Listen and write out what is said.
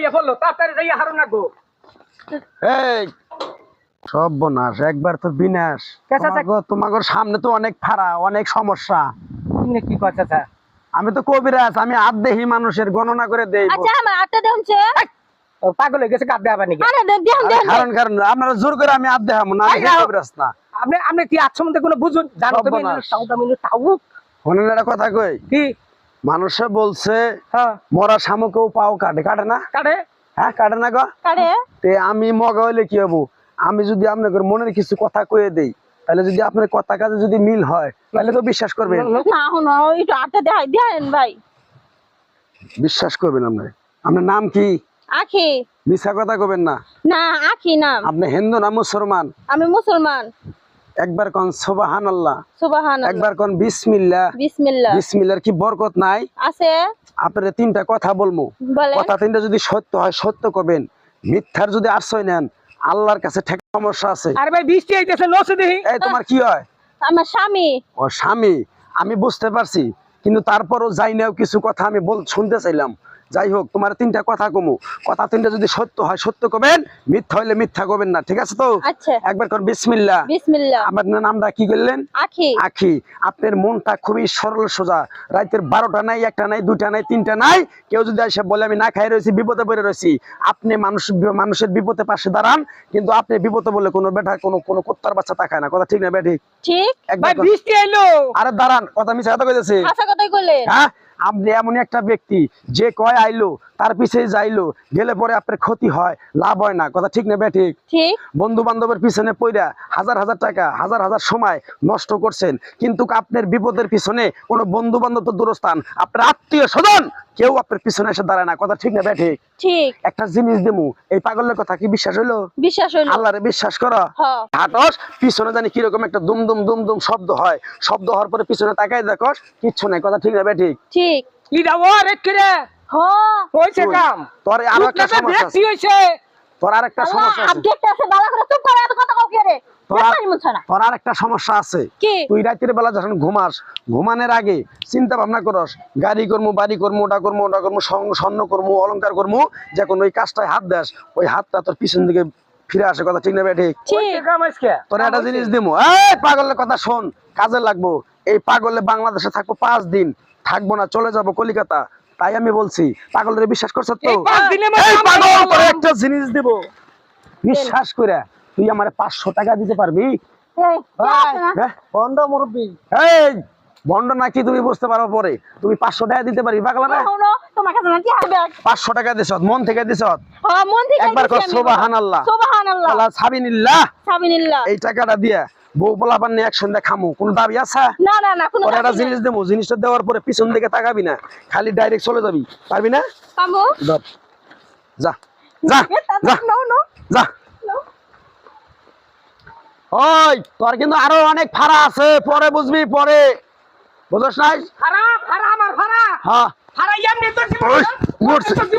আইয়া বলল তাড়াতাড়ি যাইয়া হারুন না গো। এই সব বনাস একবার তো বিনাশ। তোমাগোর সামনে তো অনেক ফাড়া অনেক সমস্যা। কি কথা স্যার আমি তো কবিরাজ আমি আদেহি মানুষের গণনা করে দেই আচ্ছা আমার আটটা দেহছে পাগল হয়ে গেছে কাঁদতে আবার নাকি আরে দেহ দেহ দেহ কারণ কারণ আপনারা জোর করে আমি না আমি কবিরাজ না। আপনি আপনি কি আজ সম্বন্ধে কোনো বুঝুন? জানো কথা কই? কি? মানুষে বলছে হ্যাঁ। মরা শামুকেও পাও কাটে। কাটে না? কাটে। হ্যাঁ কাটে না গো? তে আমি মগা হইলে কি হব? আমি যদি আপনাদের মনের কিছু কথা কয়ে দেই তাহলে যদি আপনার কথা কাজে যদি মিল হয় তাহলে তো বিশ্বাস করবেন। না হুনো একটু আটটা দেখাই দেন ভাই। বিশ্বাস করবেন আপনি। আপনার নাম কি? আখি। মিথ্যা কথা কবেন না। না আখি নাম। আপনি হিন্দু না মুসলমান? আমি মুসলমান। একবার কন সোবাহান আল্লাহ সুবাহান একবার কন বিসমিল্লা বিসমিল্লা বিসমিল্লার কি বরকত নাই? আছে। আপনারা তিনটা কথা বলব কথা তিনটা যদি সত্য হয় সত্য করবেন মিথ্যার যদি আশ্রয় নেন আল্লাহর কাছে ঠেক সমস্যা আছে। আরে ভাই বৃষ্টি আইতেছে লসে দেখি এই তোমার কি হয়? আমার স্বামী। ও স্বামী আমি বুঝতে পারছি। কিন্তু তারপরও যাই নাও কিছু কথা আমি বল শুনতে চাইলাম। যাই হোক তোমার তিনটা কথা কমু। কথা তিনটা যদি সত্য হয় সত্য কবেন? মিথ্যা হইলে মিথ্যা করবেন না ঠিক আছে তো? আচ্ছা। একবার কর বিসমিল্লা আমার নামটা কি করলেন? আখি। আখি। আপনার মনটা খুবই সরল সোজা। রাতের বারোটা নাই একটা নাই দুইটা নাই তিনটা নাই। কেউ যদি এসে বলে আমি না খাই রয়েছি বিপদে পড়ে রয়েছি। আপনি মানুষ মানুষের বিপদে পাশে দাঁড়ান কিন্তু আপনি বিপদে বলে কোনো বেটা কোনো কোনো কুত্তার বাচ্চা তাকায় না। কথা ঠিক না বেঠিক ঠিক? একবার ভাই বৃষ্টি আইলো! আরে দাঁড়ান কথা মিশে কথা কইতেছে। হাসা কথাই কইলেন হ্যাঁ আপনি এমন একটা ব্যক্তি যে কয় আইলো তার পিছে যাইলো গেলে পরে আপনার ক্ষতি হয় লাভ হয় না। কথা ঠিক না বেঠিক ঠিক? বন্ধু বান্ধবের পিছনে পইরা হাজার হাজার টাকা হাজার হাজার সময় নষ্ট করছেন। কিন্তু আপনার বিপদের পিছনে কোনো বন্ধু বান্ধব তো দূরস্থান। আপনার আত্মীয় স্বজন কেউ আপনার পিছনে এসে দাঁড়ায় না। কথা ঠিক না ব্যাঠিক ঠিক? একটা জিনিস দেমু এই পাগলের কথা কি বিশ্বাস হইল? বিশ্বাস হইল। আল্লাহরে বিশ্বাস করো। হাঁটস পিছনে জানি কীরকম একটা দুম দুম দুম দুম শব্দ হয়। শব্দ হওয়ার পরে পিছনে তাকাই দেখো কিচ্ছু নাই। কথা ঠিক না ব্যাঠিক ঠিক। রে কিরে হ। হইছে কাম। তোর আরও একটা সমস্যা আছে। হইছে তোর আর একটা সমস্যা আছে। আপডেট আছে বালা করে চুপ করে এত কথা রে? তোর আর- ব্যাপারই মুছে না। তোর আর একটা সমস্যা আছে। তুই রাতের বেলা যখন ঘুমাস ঘুমানোর আগে চিন্তা ভাবনা করস গাড়ি করব বাড়ি করব ওটা করব ওটা করব স্বর্ণ- করব অলংকার করব যখন ওই কাজটায় হাত দেস ওই হাতটা তোর পিছন দিকে ফিরে আসে কথা ঠিক না বেঠে ঠিক? হইছে কাম আজকে? তোর একটা জিনিস দিমু। এই পাগলের কথা শোন কাজে লাগবো। এই পাগলে বাংলাদেশে থাকব পাঁচ দিন। থাকব না চলে যাব কলিকাতা। তাই আমি বলছি পাগলের বিশ্বাস করছ তো? পাগল একটা জিনিস দিব। বিশ্বাস করে তুই আমার পাঁচশো টাকা দিতে পারবি? হ্যাঁ? বন্ধ মুরব্বী। এই বন্ড নাকি তুমি বুঝতে পারো পরে। তুমি পাঁচশো টাকা দিতে পারবি পাগলা না? পাঁচশো টাকা দিছ মন থেকে দিছ? হ্যাঁ, মন থেকে একবার। সুবহানাল্লাহ। আল্লাহ সাবিনিল্লাহ। সাবিনিল্লাহ। এই টাকাটা দিয়ে বউ পোলাপান নিয়ে খামু কোন দাবি আছে? না, না, না, কোনো পরে একটা জিনিস দেবো জিনিসটা দেওয়ার পরে পিছন দিকে তাকাবি না খালি ডাইরেক্ট চলে যাবি। পারবি না? পামু? যা। যা যা তা- নাও, নাও, যা। ওই তোর কিন্তু আরও অনেক ফাড়া আছে। পরে বুঝবি পরে। বুঝছ নাই? আমার হ্যাঁ। এমনি